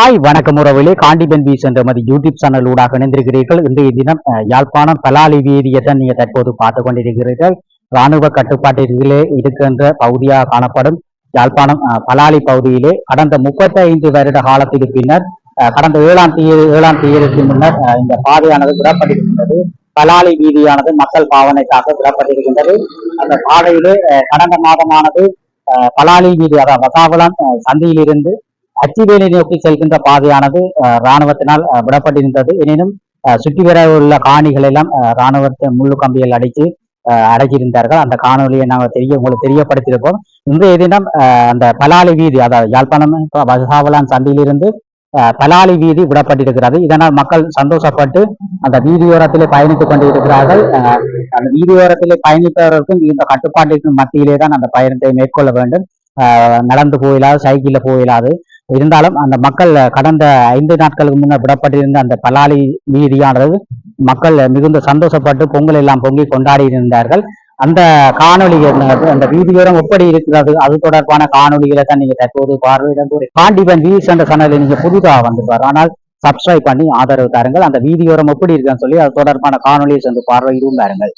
Hi வணக்கம் உறவுகளே. Kandiban piece என்ற மதி யூடியூப் சேனல் ஊடாக இணைந்திருக்கிறீர்கள். இன்றைய தினம் யாழ்ப்பாணம் பலாலி வீதியை தான் நீங்க தற்போது பார்த்து கொண்டிருக்கிறீர்கள். ராணுவ கட்டுப்பாட்டிற்குள்ளே இருக்கின்ற பகுதியாக காணப்படும் யாழ்ப்பாணம் பலாலி பகுதியிலே கடந்த முப்பத்தைந்து வருட காலத்துக்கு பின்னர் கடந்த ஏழாம் தேதி ஏழாம் தேதிக்கு முன்னர் இந்த பாதையானது விடப்பட்டிருக்கின்றது. பலாலி வீதியானது மக்கள் பாவனைக்காக விடப்பட்டிருக்கின்றது. அந்த பாதையிலே கடந்த மாதமானது பலாலி வீதி அதாவது வசாவளம் சந்தையிலிருந்து அச்சிவேலை நோக்கி செல்கின்ற பாதையானது இராணுவத்தினால் ராணுவத்தினால் விடப்பட்டிருந்தது. எனினும் சுற்றி வர உள்ள காணிகள் எல்லாம் இராணுவத்தை ராணுவத்தை முள்ளு கம்பிகள் அடித்து அஹ், அந்த காணொலியை நாங்கள் தெரிய உங்களுக்கு தெரியப்படுத்தியிருப்போம். இன்றைய தினம் அஹ், அந்த பலாலி வீதி அதாவது யாழ்ப்பாணம் வசாவலான் சந்தையிலிருந்து அஹ், பலாலி வீதி விடப்பட்டிருக்கிறது. இதனால் மக்கள் சந்தோஷப்பட்டு அந்த வீதியோரத்திலே பயணித்துக் கொண்டிருக்கிறார்கள். அஹ், அந்த வீதியோரத்திலே பயணிப்பவர்களுக்கும் இந்த கட்டுப்பாட்டிற்கும் மத்தியிலே தான் அந்த பயணத்தை மேற்கொள்ள வேண்டும். நடந்து போயிலாது சைக்கிளில் போயிலாது இருந்தாலும் அந்த மக்கள் கடந்த ஐந்து நாட்களுக்கு முன்னர் விடப்பட்டிருந்த அந்த பலாலி வீதியானது மக்கள் மிகுந்த சந்தோஷப்பட்டு பொங்கல் எல்லாம் பொங்கி கொண்டாடி இருந்தார்கள் அந்த காணொலி அந்த வீதியோரம் எப்படி இருக்கிறது? அது தொடர்பான காணொலிகளை தான் நீங்க தற்போது பார்வையிட போறீங்க. காண்டிபன் வீஸ் என்ற சேனலில் நீங்க புதிதாக வந்துப்பார் ஆனால் சப்ஸ்கிரைப் பண்ணி ஆதரவு தாருங்கள். அந்த வீதியோரம் எப்படி இருக்குன்னு சொல்லி அது தொடர்பான காணொலியை சென்று பார்வையிடும் பாருங்கள்.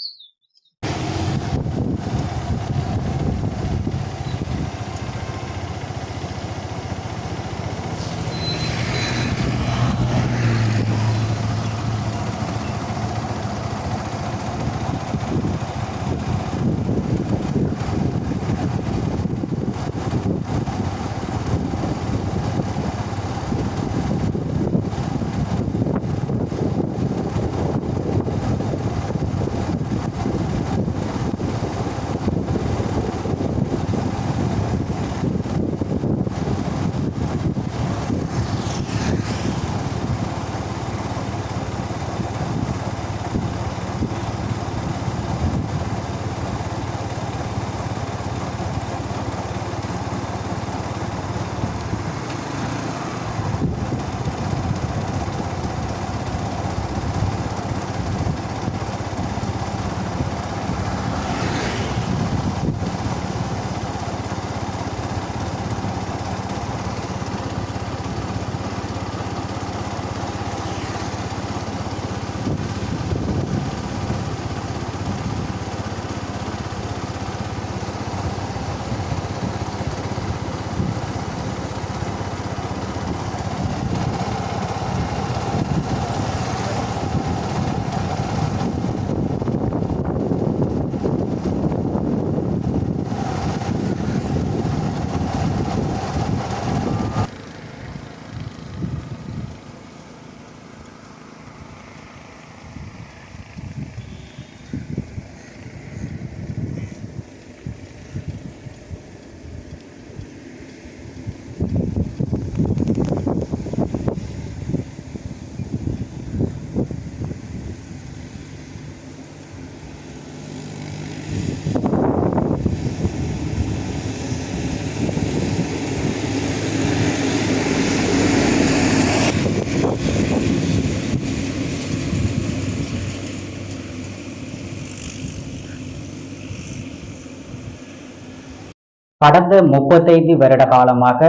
கடந்த முப்பத்தைந்து வருட காலமாக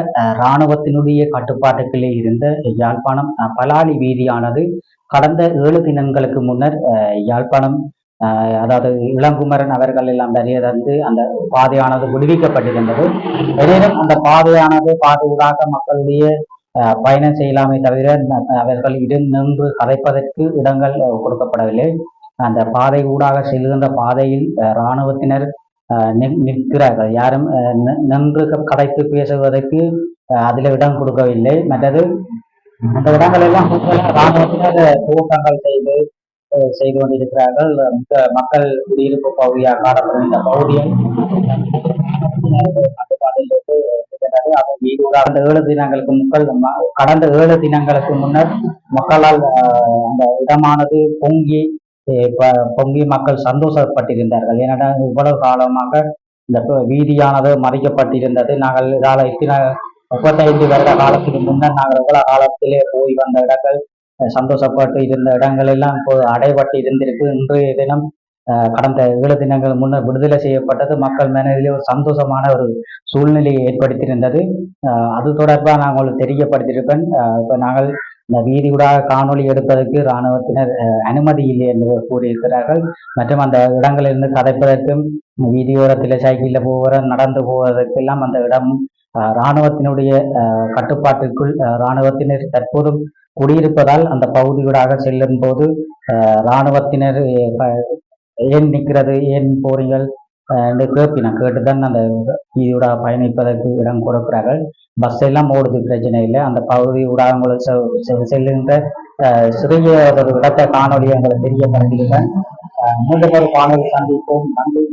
இராணுவத்தினுடைய கட்டுப்பாட்டுக்குள்ளே இருந்த யாழ்ப்பாணம் பலாலி வீதியானது கடந்த ஏழு தினங்களுக்கு முன்னர் யாழ்ப்பாணம் அதாவது இளங்குமரன் அவர்கள் எல்லாம் நிறைய வந்து அந்த பாதையானது விடுவிக்கப்பட்டிருந்தது. எனினும் அந்த பாதையானது பாதையூடாக மக்களுடைய பயணம் செய்யலாமே தவிர அவர்கள் இடம் நின்று கதைப்பதற்கு இடங்கள் கொடுக்கப்படவில்லை. அந்த பாதை ஊடாக செல்கின்ற பாதையில் இராணுவத்தினர் நிற்கிறார்கள். யாரும் நின்று கதைத்து பேசுவதற்கு அதில் இடம் கொடுக்கவில்லை. மற்றது அந்த இடங்கள் எல்லாம் கூடுதலாக இராணுவத்தினர் துவக்கங்கள் செய்து செய்து கொண்டிருக்கிறார்கள். மிக மக்கள் குடியிருப்பு பகுதியாக காணப்படும் இந்த பகுதியை கடந்த ஏழு தினங்களுக்கு முக்கள் கடந்த ஏழு தினங்களுக்கு முன்னர் மக்களால் அந்த இடமானது பொங்கி பொங்கி மக்கள் சந்தோஷப்பட்டிருந்தார்கள். ஏனென்றால் இவ்வளவு காலமாக இந்த வீதியானது மறைக்கப்பட்டிருந்தது. நாங்கள் இதால் இத்தனை முப்பத்தைந்து வருட காலத்துக்கு முன்னர் நாங்கள் இவ்வளவு காலத்திலே போய் வந்த இடங்கள் சந்தோஷப்பட்டு இருந்த இடங்கள் எல்லாம் இப்போது அடைபட்டு இருந்திருக்கு. இன்றைய தினம் கடந்த ஏழு தினங்கள் முன்னர் விடுதலை செய்யப்பட்டது. மக்கள் மனதிலே ஒரு சந்தோஷமான ஒரு சூழ்நிலையை ஏற்படுத்தியிருந்தது. அது தொடர்பாக நான் உங்களுக்கு தெரியப்படுத்தியிருப்பேன். இப்போ நாங்கள் இந்த வீதி ஊடாக காணொளி எடுப்பதற்கு இராணுவத்தினர் அனுமதி இல்லை என்று கூறியிருக்கிறார்கள். மற்றும் அந்த இடங்களிலிருந்து கதைப்பதற்கும் வீதியோரத்தில் சைக்கிளில் போகிற நடந்து போவதற்கெல்லாம் அந்த இடம் இராணுவத்தினுடைய கட்டுப்பாட்டிற்குள் இராணுவத்தினர் தற்போதும் குடியிருப்பதால் அந்த பகுதியூடாக செல்லும் போது இராணுவத்தினர் ஏன் நிற்கிறது ஏன் போறீங்கள் என்று கேட்பினேன் கேட்டுதான் அந்த வீதியூடாக பயணிப்பதற்கு இடம் கொடுக்கிறார்கள். பஸ் எல்லாம் ஓடுது பிரச்சனை இல்லை. அந்த பகுதி ஊடாக உங்களுக்கு செல்லுகின்ற சிறிய ஒரு இடத்தை காணொலி எங்களை தெரியப்படுத்தியிருக்கேன் அஹ், மீண்டும் ஒரு காணொலி சந்திப்போம். நன்றி.